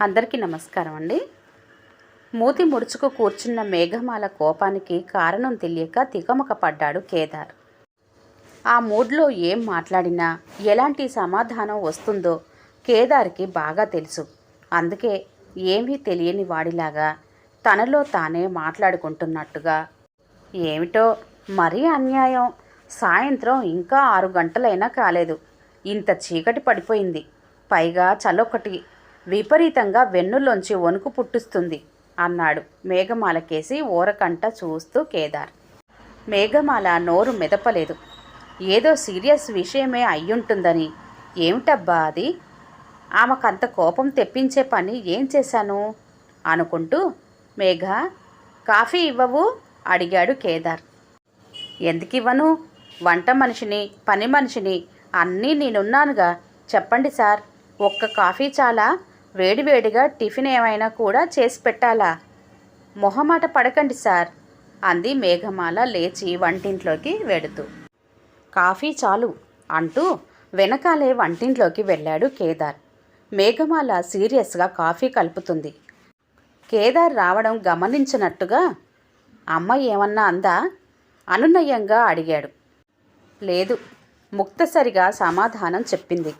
అందరికీ నమస్కారం అండి. మూతి ముడుచుకు కూర్చున్న మేఘమాల కోపానికి కారణం తెలియక తికమక పడ్డాడు కేదార్. ఆ మూడ్లో ఏం మాట్లాడినా ఎలాంటి సమాధానం వస్తుందో కేదార్కి బాగా తెలుసు. అందుకే ఏమీ తెలియని వాడిలాగా తనలో తానే మాట్లాడుకుంటున్నట్టుగా. ఏమిటో మరీ అన్యాయం. సాయంత్రం ఇంకా ఆరు గంటలైనా కాలేదు. ఇంత చీకటి పడిపోయింది. పైగా చలొకటి విపరీతంగా వెన్నులోంచి వణుకు పుట్టిస్తుంది అన్నాడు మేఘమాలకేసి ఓరకంట చూస్తూ కేదార్. మేఘమాల నోరు మెదపలేదు. ఏదో సీరియస్ విషయమే అయ్యుంటుందని. ఏమిటబ్బా అది? ఆమెకంత కోపం తెప్పించే పని ఏం చేశాను? అనుకుంటూ మేఘ కాఫీ ఇవ్వవు? అడిగాడు కేదార్. ఎందుకివ్వను? వంట మనిషిని పని మనిషిని అన్నీ నేనున్నానుగా. చెప్పండి సార్ ఒక్క కాఫీ చాలా? వేడివేడిగా టిఫిన్ ఏమైనా కూడా చేసి పెట్టాలా? మొహమాట పడకండి సార్ అంది మేఘమాల లేచి వంటింట్లోకి వెడుతూ. కాఫీ చాలు అంటూ వెనకాలే వంటింట్లోకి వెళ్ళాడు కేదార్. మేఘమాల సీరియస్గా కాఫీ కలుపుతుంది. కేదార్ రావడం గమనించినట్టుగా అమ్మ ఏమన్నా అందా? అనునయంగా అడిగాడు. లేదు ముక్తసరిగా సమాధానం చెప్పింది.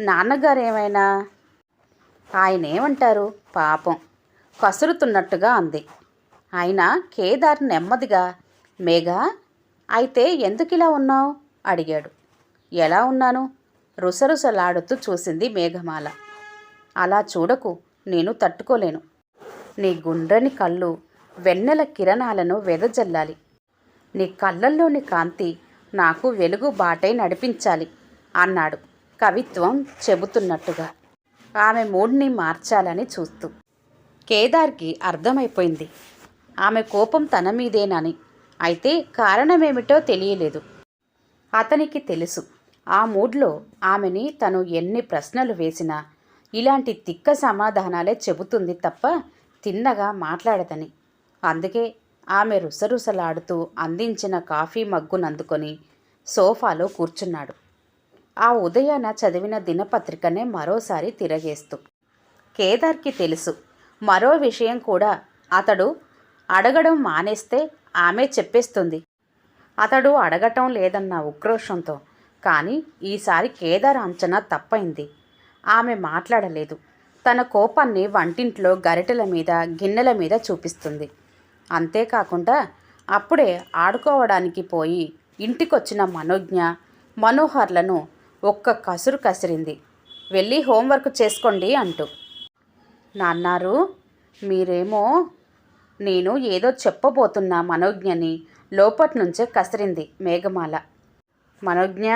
నాన్నగారేమైనా? ఆయన ఏమంటారు పాపం. కసురుతున్నట్టుగా అంది. అయినా కేదార్ నెమ్మదిగా మేఘా అయితే ఎందుకు ఇలా ఉన్నావు? అడిగాడు. ఎలా ఉన్నాను? రుసరుసలాడుతూ చూసింది మేఘమాల. అలా చూడకు నేను తట్టుకోలేను. నీ గుండ్రని కళ్ళు వెన్నెల కిరణాలను వెదజల్లాలి. నీ కళ్ళల్లోని కాంతి నాకు వెలుగు బాటై నడిపించాలి అన్నాడు కవిత్వం చెబుతున్నట్టుగా. ఆమె మూడ్ని మార్చాలని చూస్తూ. కేదార్కి అర్థమైపోయింది. ఆమె కోపం తన మీదేనని. అయితే కారణమేమిటో తెలియలేదు. అతనికి తెలుసు. ఆ మూడ్లో ఆమెని తను ఎన్ని ప్రశ్నలు వేసినా ఇలాంటి తిక్క సమాధానాలే చెబుతుంది తప్ప తిన్నగా మాట్లాడదని. అందుకే ఆమె రుసరుసలాడుతూ అందించిన కాఫీ మగ్గునందుకొని సోఫాలో కూర్చున్నాడు. ఆ ఉదయాన చదివిన దినపత్రికనే మరోసారి తిరగేస్తూ. కేదార్కి తెలుసు. మరో విషయం కూడా. అతడు అడగడం మానేస్తే ఆమె చెప్పేస్తుంది. అతడు అడగటం లేదన్న ఉక్రోషంతో. కానీ ఈసారి కేదార్ అంచనా తప్పైంది. ఆమె మాట్లాడలేదు. తన కోపాన్ని వంటింట్లో గరిటెల మీద గిన్నెల మీద చూపిస్తుంది. అంతేకాకుండా అప్పుడే ఆడుకోవడానికి పోయి ఇంటికొచ్చిన మనోజ్ఞ మనోహర్లను ఒక్క కసురు కసిరింది. వెళ్ళి హోంవర్క్ చేసుకోండి అంటూ. నాన్నారు మీరేమో నేను ఏదో చెప్పబోతున్న మనోజ్ఞని లోపటి నుంచే కసిరింది మేఘమాల. మనోజ్ఞ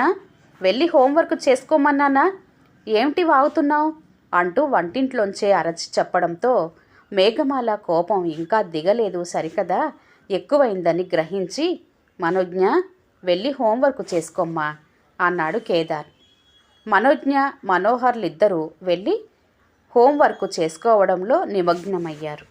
వెళ్ళి హోంవర్క్ చేసుకోమన్నానా? ఏమిటి వాగుతున్నావు? అంటూ వంటింట్లోంచే అరచి చెప్పడంతో మేఘమాల కోపం ఇంకా దిగలేదు సరికదా ఎక్కువైందని గ్రహించి మనోజ్ఞ వెళ్ళి హోంవర్క్ చేసుకోమ్మా అన్నాడు కేదార్. మనోజ్ఞ మనోహర్లిద్దరూ వెళ్ళి హోంవర్క్ చేసుకోవడంలో నిమగ్నమయ్యారు.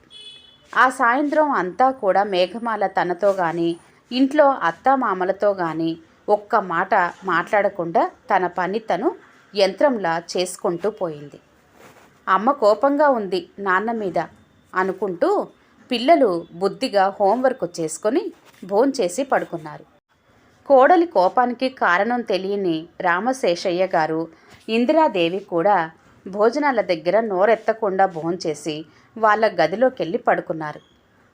ఆ సాయంత్రం అంతా కూడా మేఘమాల తనతో కానీ ఇంట్లో అత్తమామలతో కానీ ఒక్క మాట మాట్లాడకుండా తన పని తను యంత్రంలా చేసుకుంటూ పోయింది. అమ్మ కోపంగా ఉంది నాన్న మీద అనుకుంటూ పిల్లలు బుద్ధిగా హోంవర్క్ చేసుకొని భోంచేసి పడుకున్నారు. కోడలి కోపానికి కారణం తెలియని రామశేషయ్య గారు ఇందిరాదేవి కూడా భోజనాల దగ్గర నోరెత్తకుండా భోంచేసి వాళ్ళ గదిలోకెళ్ళి పడుకున్నారు.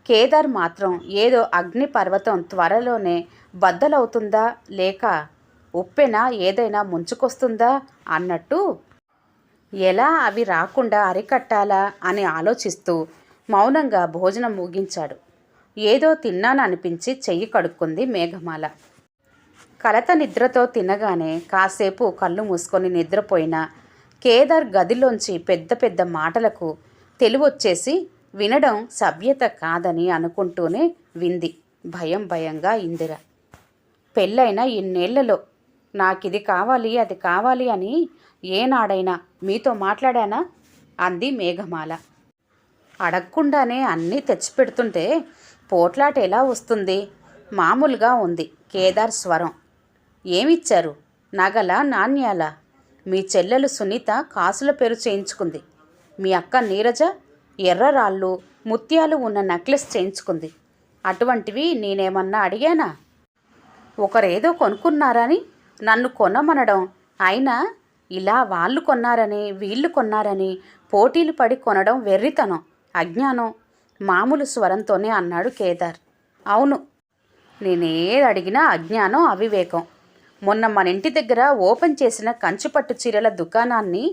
కేదార్ మాత్రం ఏదో అగ్ని పర్వతం త్వరలోనే బద్దలవుతుందా లేక ఉప్పెన ఏదైనా ముంచుకొస్తుందా అన్నట్టు ఎలా అవి రాకుండా అరికట్టాలా అని ఆలోచిస్తూ మౌనంగా భోజనం ముగించాడు. ఏదో తిన్నాననిపించి చెయ్యి కడుక్కుంది మేఘమాల. కలత నిద్రతో తినగానే కాసేపు కళ్ళు మూసుకొని నిద్రపోయిన కేదార్ గదిలోంచి పెద్ద పెద్ద మాటలకు తెలివొచ్చేసి వినడం సభ్యత కాదని అనుకుంటూనే వింది. భయం భయంగా ఇందిర. పెళ్ళైన ఇన్నేళ్ళలో నాకిది కావాలి అది కావాలి అని ఏనాడైనా మీతో మాట్లాడానా? అంది మేఘమాల. అడగకుండానే అన్నీ తెచ్చిపెడుతుంటే పోట్లాట ఎలా వస్తుంది? మామూలుగా ఉంది కేదార్ స్వరం. ఏమిచ్చారు? నగల నాణ్యాల? మీ చెల్లెలు సునీత కాసుల పేరు చేయించుకుంది. మీ అక్క నీరజ ఎర్ర రాళ్ళు ముత్యాలు ఉన్న నెక్లెస్ చేయించుకుంది. అటువంటివి నేనేమన్నా అడిగానా? ఒకరేదో కొనుక్కున్నారని నన్ను కొనమనడం. అయినా ఇలా వాళ్ళు కొన్నారని వీళ్ళు కొన్నారని పోటీలు పడి కొనడం వెర్రితనం అజ్ఞానం. మామూలు స్వరంతోనే అన్నాడు కేదార్. అవును నేనేది అడిగినా అజ్ఞానం అవివేకం. మొన్న మన ఇంటి దగ్గర ఓపెన్ చేసిన కంచుపట్టు చీరల దుకాణాన్ని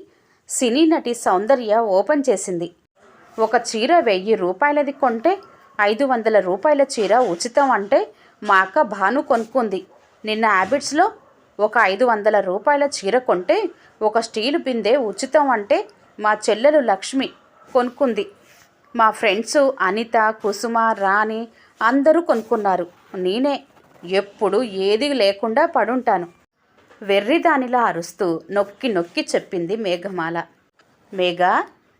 సినీ నటి సౌందర్య ఓపెన్ చేసింది. ఒక చీర వెయ్యి రూపాయలది కొంటే ఐదు వందల రూపాయల చీర ఉచితం అంటే మా అక్క భాను కొనుక్కుంది. నిన్న హ్యాబిట్స్లో ఒక ఐదు వందల రూపాయల చీర కొంటే ఒక స్టీలు బిందె ఉచితం అంటే మా చెల్లెలు లక్ష్మి కొనుక్కుంది. మా ఫ్రెండ్స్ అనిత కుసుమ రాణి అందరూ కొనుక్కున్నారు. నేనే ఎప్పుడు ఏది లేకుండా పడుంటాను. వెర్రిదానిలా అరుస్తూ నొక్కి నొక్కి చెప్పింది మేఘమాల. మేఘ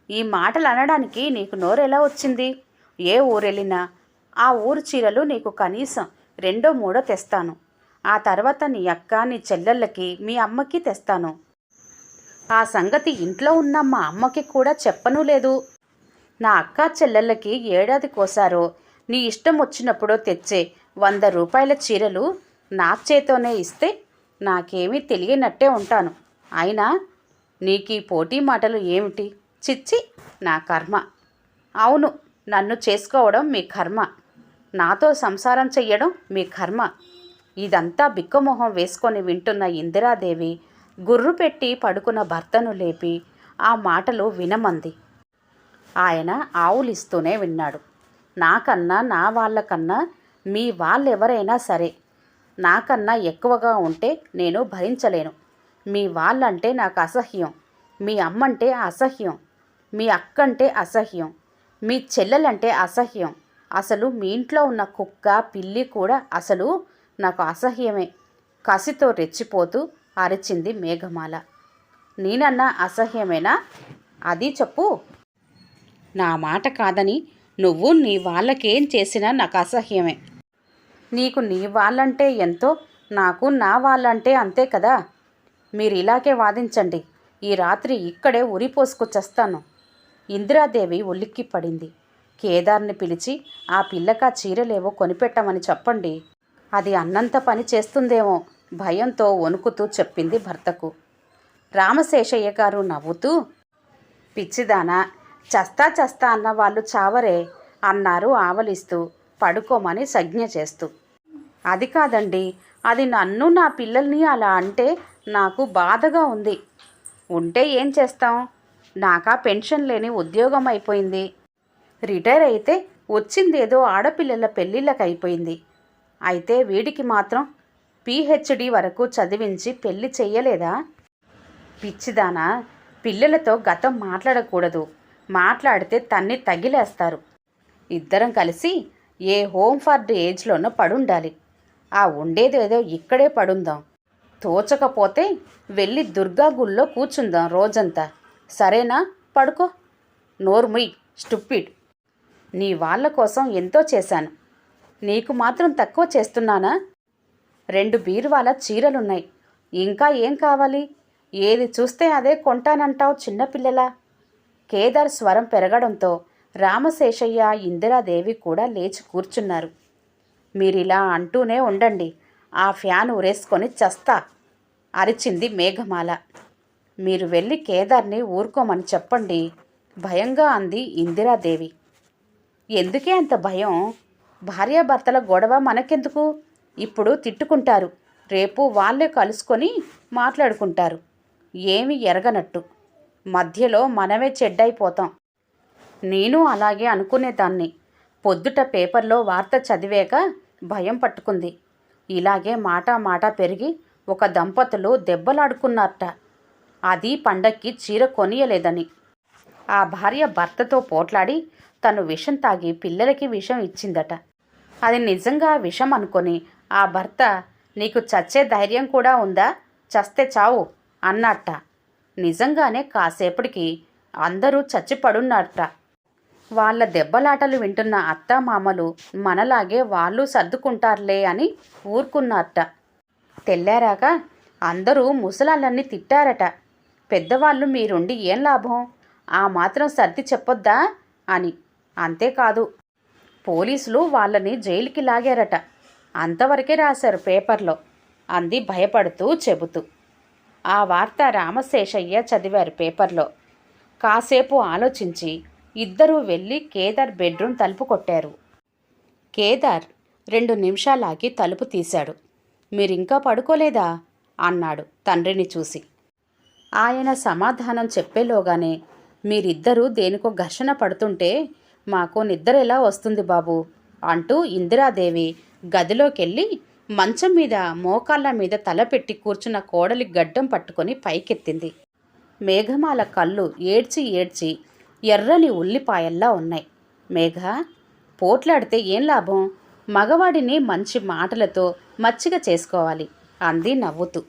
ఈ మాటలు అనడానికి నీకు నోరెలా వచ్చింది? ఏ ఊరెళ్ళినా? ఆ ఊరు చీరలు నీకు కనీసం రెండో మూడో తెస్తాను. ఆ తర్వాత నీ అక్క నీ చెల్లెళ్ళకి మీ అమ్మకి తెస్తాను. ఆ సంగతి ఇంట్లో ఉన్న మా అమ్మకి కూడా చెప్పనూ లేదు. నా అక్క చెల్లెళ్ళకి ఏడాది కోసారో నీ ఇష్టం వచ్చినప్పుడో తెచ్చే వంద రూపాయల చీరలు నా చేతోనే ఇస్తే నాకేమీ తెలియనట్టే ఉంటాను. అయినా నీకు ఈ పోటీ మాటలు ఏమిటి? చిచ్చి నా కర్మ. అవును నన్ను చేసుకోవడం మీ కర్మ. నాతో సంసారం చెయ్యడం మీ కర్మ. ఇదంతా బిక్కమొహం వేసుకొని వింటున్న ఇందిరాదేవి గుర్రు పెట్టి పడుకున్న భర్తను లేపి ఆ మాటలు వినమంది. ఆయన ఆవులిస్తూనే విన్నాడు. నాకన్నా నా వాళ్ళకన్నా మీ వాళ్ళెవరైనా సరే నాకన్నా ఎక్కువగా ఉంటే నేను భరించలేను. మీ వాళ్ళంటే నాకు అసహ్యం మీ అమ్మంటే అసహ్యం. మీ అక్కంటే అసహ్యం. మీ చెల్లెలంటే అసహ్యం. అసలు మీ ఇంట్లో ఉన్న కుక్క పిల్లి కూడా అసలు నాకు అసహ్యమే. కసితో రెచ్చిపోతూ అరిచింది మేఘమాల. నేనన్నా అసహ్యమేనా? అది చెప్పు. నా మాట కాదని నువ్వు నీ వాళ్ళకేం చేసినా నాకు అసహ్యమే. నీకు నీ వాళ్ళంటే ఎంతో? నాకు నా వాళ్ళంటే అంతే కదా? మీరు ఇలాగే వాదించండి. ఈ రాత్రి ఇక్కడే ఉరిపోసుకొచ్చేస్తాను ఇందిరాదేవి ఉలిక్కి పడింది. కేదార్ని పిలిచి ఆ పిల్లకా చీరలేవో కొనిపెట్టమని చెప్పండి. అది అన్నంత పని చేస్తుందేమో భయంతో వణుకుతూ చెప్పింది భర్తకు. రామశేషయ్య గారు నవ్వుతూ పిచ్చిదానా చస్తా చస్తా అన్న వాళ్ళు చావరే అన్నారు ఆవలిస్తూ. పడుకోమని సంజ్ఞ చేస్తూ. అది కాదండి అది నన్ను నా పిల్లల్ని అలా అంటే నాకు బాధగా ఉంది. ఉంటే ఏం చేస్తాం? నాకా పెన్షన్ లేని ఉద్యోగం అయిపోయింది. రిటైర్ అయితే వచ్చిందేదో ఆడపిల్లల పెళ్ళిళ్ళకి అయిపోయింది అయితే వీడికి మాత్రం పిహెచ్డి వరకు చదివించి పెళ్ళి చెయ్యలేదా? పిచ్చిదానా పిల్లలతో గతం మాట్లాడకూడదు. మాట్లాడితే తన్ని తగిలేస్తారు. ఇద్దరం కలిసి ఏ హోమ్ ఫర్ ఏజ్లోనో పడుండాలి. ఆ ఉండేదేదో ఇక్కడే పడుందాం. తోచకపోతే వెళ్ళి దుర్గా గుళ్ళో కూర్చుందాం రోజంతా. సరేనా? పడుకో. నోర్ముయ్ స్టూపిడ్. నీ వాళ్ళ కోసం ఎంతో చేశాను. నీకు మాత్రం తక్కువ చేస్తున్నానా? రెండు బీరువాల చీరలున్నాయి. ఇంకా ఏం కావాలి? ఏది చూస్తే అదే కొంటానంటావు చిన్నపిల్లలా? కేదార్ స్వరం పెరగడంతో రామశేషయ్య ఇందిరాదేవి కూడా లేచి కూర్చున్నారు. మీరిలా అంటూనే ఉండండి. ఆ ఫ్యాన్ ఉరేసుకొని చస్తా అరిచింది మేఘమాల. మీరు వెళ్ళి కేదార్ని ఊరుకోమని చెప్పండి భయంగా అంది ఇందిరాదేవి. ఎందుకే అంత భయం? భార్యాభర్తల గొడవ మనకెందుకు? ఇప్పుడు తిట్టుకుంటారు. రేపు వాళ్ళే కలుసుకొని మాట్లాడుకుంటారు. ఏమి ఎరగనట్టు. మధ్యలో మనమే చెడ్డైపోతాం. నేను అలాగే అనుకునేదాన్ని. పొద్దుట పేపర్లో వార్త చదివాక భయం పట్టుకుంది. ఇలాగే మాట మాట పెరిగి ఒక దంపతులు దెబ్బలాడుకున్నారట. అది పండక్కి చీర కొనియలేదని. ఆ భార్య భర్తతో పోట్లాడి తను విషం తాగి పిల్లలకి విషం ఇచ్చిందట. అది నిజంగా విషం అనుకొని ఆ భర్త నీకు చచ్చే ధైర్యం కూడా ఉందా? చస్తే చావు అన్నట్ట నిజంగానే కాసేపటికి అందరూ చచ్చిపడున్నారట. వాళ్ళ దెబ్బలాటలు వింటున్న అత్తామామలు మనలాగే వాళ్ళు సర్దుకుంటారులే అని ఊరుకున్నారట. తెల్లారాక అందరూ ముసలాళ్ళన్ని తిట్టారట. పెద్దవాళ్ళు మీరుండి ఏం లాభం? ఆ మాత్రం సర్ది చెప్పొద్దా అని. అంతేకాదు పోలీసులు వాళ్ళని జైలుకి లాగారట. అంతవరకే రాశారు పేపర్లో. అంది భయపడుతూ చెబుతూ. ఆ వార్త రామశేషయ్య చదివారు పేపర్లో. కాసేపు ఆలోచించి ఇద్దరూ వెళ్ళి కేదార్ బెడ్రూమ్ తలుపు కొట్టారు. కేదార్ రెండు నిమిషాలాగి తలుపు తీశాడు. మీరింకా పడుకోలేదా? అన్నాడు తండ్రిని చూసి. ఆయన సమాధానం చెప్పేలోగానే మీరిద్దరూ దేనికో ఘర్షణ పడుతుంటే మాకు నిద్ర ఎలా వస్తుంది బాబు? అంటూ ఇందిరాదేవి గదిలోకెళ్ళి మంచం మీద మోకాళ్ళ మీద తల పెట్టి కూర్చున్న కోడలి గడ్డం పట్టుకొని పైకెత్తింది. మేఘమాల కళ్ళు ఏడ్చి ఏడ్చి ఎర్రని ఉల్లిపాయల్లా ఉన్నాయి. మేఘ పోట్లాడితే ఏం లాభం? మగవాడిని మంచి మాటలతో మచ్చిక చేసుకోవాలి అంది నవ్వుతూ.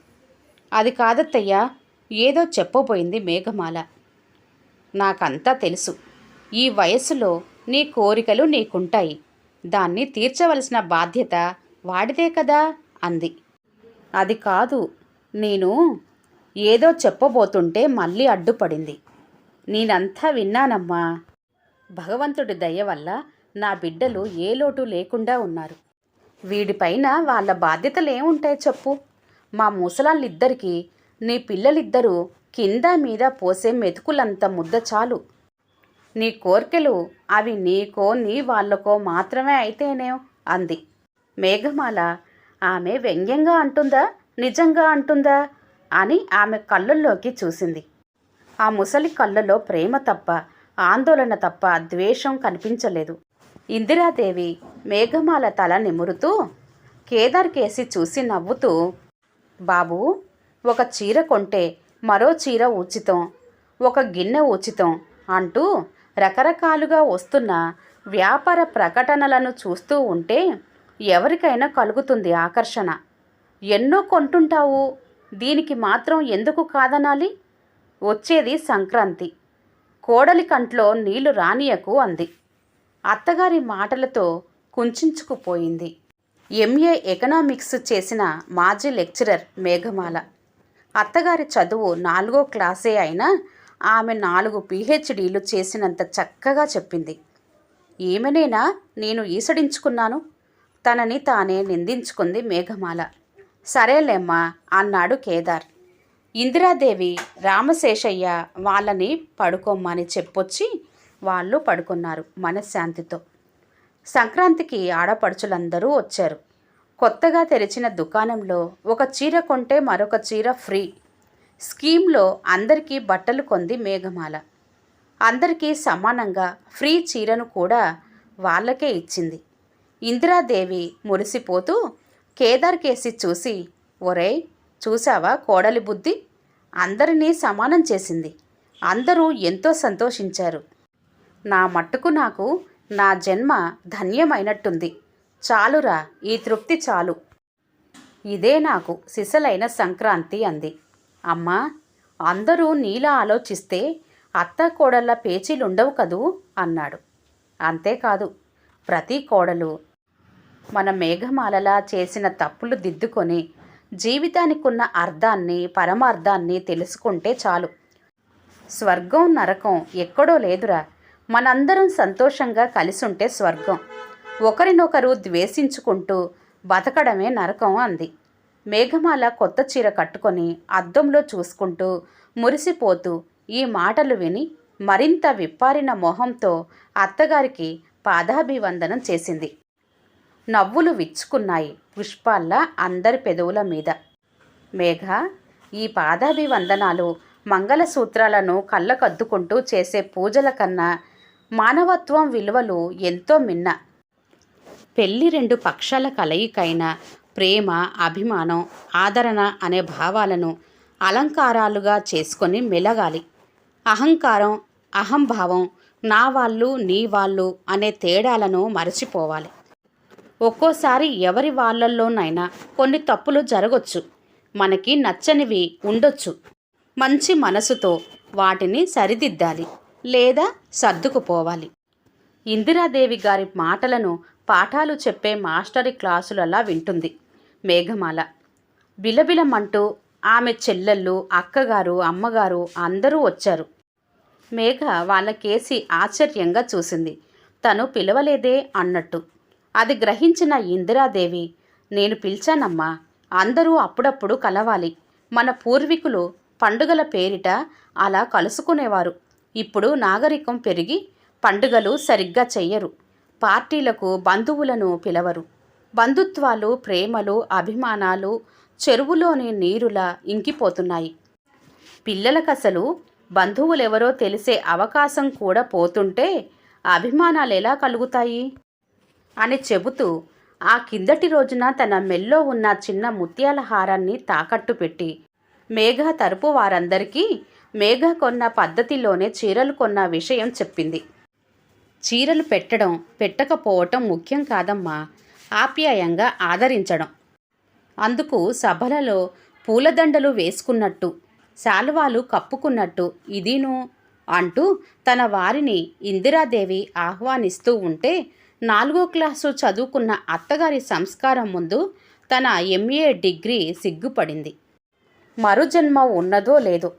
అది కాదత్తయ్యా ఏదో చెప్పబోయింది మేఘమాల. నాకంతా తెలుసు. ఈ వయస్సులో నీ కోరికలు నీకుంటాయి. దాన్ని తీర్చవలసిన బాధ్యత వాడిదే కదా అంది. అది కాదు నేను ఏదో చెప్పబోతుంటే మళ్ళీ అడ్డుపడింది. నేనంతా విన్నానమ్మా. భగవంతుడి దయ వల్ల నా బిడ్డలు ఏ లోటు లేకుండా ఉన్నారు. వీడిపైన వాళ్ళ బాధ్యతలు ఏముంటాయి చెప్పు. మా ముసలాళ్ళిద్దరికీ నీ పిల్లలిద్దరూ కింద మీద పోసే మెతుకులంత ముద్ద చాలు. నీ కోర్కెలు అవి నీకో నీ వాళ్ళకో మాత్రమే అయితేనే? అంది. మేఘమాల. ఆమె వ్యంగ్యంగా అంటుందా? నిజంగా అంటుందా? అని ఆమె కళ్ళల్లోకి చూసింది. ఆ ముసలి కళ్ళలో ప్రేమ తప్ప ఆందోళన తప్ప ద్వేషం కనిపించలేదు. ఇందిరాదేవి మేఘమాల తల నిమురుతూ కేదార్ కేసి చూసి నవ్వుతూ బాబు ఒక చీర కొంటే మరో చీర ఉచితం ఒక గిన్నె ఉచితం అంటూ రకరకాలుగా వస్తున్న వ్యాపార ప్రకటనలను చూస్తూ ఉంటే ఎవరికైనా కలుగుతుంది ఆకర్షణ. ఎన్నో కొంటుంటావు. దీనికి మాత్రం ఎందుకు కాదనాలి? వచ్చేది సంక్రాంతి. కోడలి కంట్లో నీళ్ళు రానియకు అంది. అత్తగారి మాటలతో కుంచుకుపోయింది. ఎంఏ ఎకనామిక్స్ చేసిన మాజీ లెక్చరర్ మేఘమాల. అత్తగారి చదువు నాలుగో క్లాసే అయినా ఆమె నాలుగు పిహెచ్డీలు చేసినంత చక్కగా చెప్పింది. ఈమెనేనా నేను ఈసడించుకున్నాను? తనని తానే నిందించుకుంది మేఘమాల. సరేలేమ్మా అన్నాడు కేదార్. ఇందిరాదేవి రామశేషయ్య వాళ్ళని పడుకోమ్మని చెప్పొచ్చి వాళ్ళు పడుకున్నారు మనశ్శాంతితో. సంక్రాంతికి ఆడపడుచులందరూ వచ్చారు. కొత్తగా తెరిచిన దుకాణంలో ఒక చీర కొంటే మరొక చీర ఫ్రీ. స్కీమ్లో అందరికీ బట్టలు కొంది మేఘమాల. అందరికీ సమానంగా ఫ్రీ చీరను కూడా వాళ్ళకే ఇచ్చింది. ఇందిరాదేవి మురిసిపోతూ కేదార్ కేసి చూసి ఒరేయ్ చూసావా కోడలి బుద్ధి? అందరినీ సమానం చేసింది. అందరూ ఎంతో సంతోషించారు. నా మట్టుకు నాకు నా జన్మ ధన్యమైనట్టుంది. చాలురా ఈ తృప్తి చాలు. ఇదే నాకు సిసలైన సంక్రాంతి అంది. అమ్మా అందరూ నీలా ఆలోచిస్తే అత్త కోడళ్ళ పేచీలుండవు కదూ అన్నాడు. అంతేకాదు ప్రతి కోడలు మన మేఘమాలలా చేసిన తప్పులు దిద్దుకొని జీవితానికున్న అర్థాన్ని పరమార్థాన్ని తెలుసుకుంటే చాలు. స్వర్గం నరకం ఎక్కడో లేదురా. మనందరం సంతోషంగా కలిసుంటే స్వర్గం. ఒకరినొకరు ద్వేషించుకుంటూ బతకడమే నరకం అంది. మేఘమాల కొత్త చీర కట్టుకొని అద్దంలో చూసుకుంటూ మురిసిపోతూ ఈ మాటలు విని మరింత విప్పారిన మొహంతో అత్తగారికి పాదాభివందనం చేసింది. నవ్వులు విచ్చుకున్నాయి పుష్పాల్లా అందరి పెదవుల మీద. మేఘ ఈ పాదాభివందనాలు మంగళసూత్రాలను కళ్ళకద్దుకుంటూ చేసే పూజల కన్నా మానవత్వం విలువలు ఎంతో మిన్న. పెళ్ళి రెండు పక్షాల కలయికైన ప్రేమ అభిమానం ఆదరణ అనే భావాలను అలంకారాలుగా చేసుకొని మెలగాలి. అహంకారం అహంభావం నా వాళ్ళు నీ వాళ్ళు అనే తేడాలను మరచిపోవాలి. ఒక్కోసారి ఎవరి వాళ్ళల్లోనైనా కొన్ని తప్పులు జరగొచ్చు. మనకి నచ్చనివి ఉండొచ్చు. మంచి మనసుతో వాటిని సరిదిద్దాలి లేదా సర్దుకుపోవాలి. ఇందిరాదేవి గారి మాటలను పాఠాలు చెప్పే మాస్టరి క్లాసులలా వింటుంది మేఘమాల. బిలబిలమంటూ ఆమె చెల్లెళ్ళు అక్కగారు అమ్మగారు అందరూ వచ్చారు. మేఘ వాళ్ళకేసి ఆశ్చర్యంగా చూసింది. తను పిలవలేదే అన్నట్టు. అది గ్రహించిన ఇందిరాదేవి నేను పిలిచానమ్మా అందరూ అప్పుడప్పుడు కలవాలి. మన పూర్వీకులు పండుగల పేరిట అలా కలుసుకునేవారు. ఇప్పుడు నాగరికం పెరిగి పండుగలు సరిగ్గా చెయ్యరు. పార్టీలకు బంధువులను పిలవరు. బంధుత్వాలు ప్రేమలు అభిమానాలు చెరువులోని నీరులా ఇంకిపోతున్నాయి. పిల్లలకసలు బంధువులెవరో తెలిసే అవకాశం కూడా పోతుంటే అభిమానాలు ఎలా కలుగుతాయి? అని చెబుతూ ఆ కిందటి రోజున తన మెల్లో ఉన్న చిన్న ముత్యాల హారాన్ని తాకట్టు పెట్టి మేఘ తరపు వారందరికీ మేఘ కొన్న పద్ధతిలోనే చీరలు కొన్న విషయం చెప్పింది. చీరలు పెట్టడం పెట్టకపోవటం ముఖ్యం కాదమ్మా ఆప్యాయంగా ఆదరించడం. అందుకు సభలలో పూలదండలు వేసుకున్నట్టు శాలువాలు కప్పుకున్నట్టు ఇదీను అంటూ తన వారిని ఇందిరాదేవి ఆహ్వానిస్తూ ఉంటే నాలుగో క్లాసు చదువుకున్న అత్తగారి సంస్కారం ముందు తన ఎంఏ డిగ్రీ సిగ్గుపడింది. మరుజన్మ ఉన్నదో లేదో.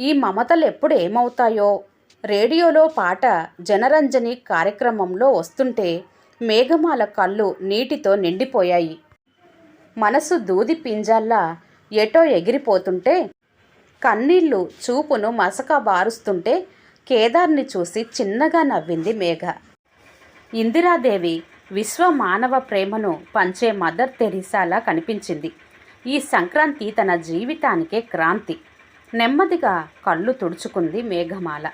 ఈ మమతలు ఎప్పుడు ఏమవుతాయో? రేడియోలో పాట జనరంజని కార్యక్రమంలో వస్తుంటే మేఘమాల కళ్ళు నీటితో నిండిపోయాయి. మనసు దూది పింజాల్లా ఎటో ఎగిరిపోతుంటే కన్నీళ్ళు చూపును మసక బారుస్తుంటే కేదార్ని చూసి చిన్నగా నవ్వింది మేఘ. ఇందిరాదేవి విశ్వ మానవ ప్రేమను పంచే మదర్ తెరీసాలా కనిపించింది. ఈ సంక్రాంతి తన జీవితానికే క్రాంతి. నెమ్మదిగా కళ్ళు తుడుచుకుంది మేఘమాల.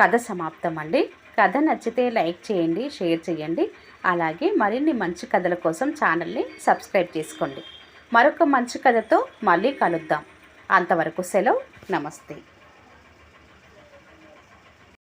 కథ సమాప్తం అండి కథ నచ్చితే లైక్ చేయండి షేర్ చేయండి. అలాగే మరిన్ని మంచి కథల కోసం ఛానల్ని సబ్స్క్రైబ్ చేసుకోండి. మరొక మంచి కథతో మళ్ళీ కలుద్దాం. అంతవరకు సెలవు. నమస్తే.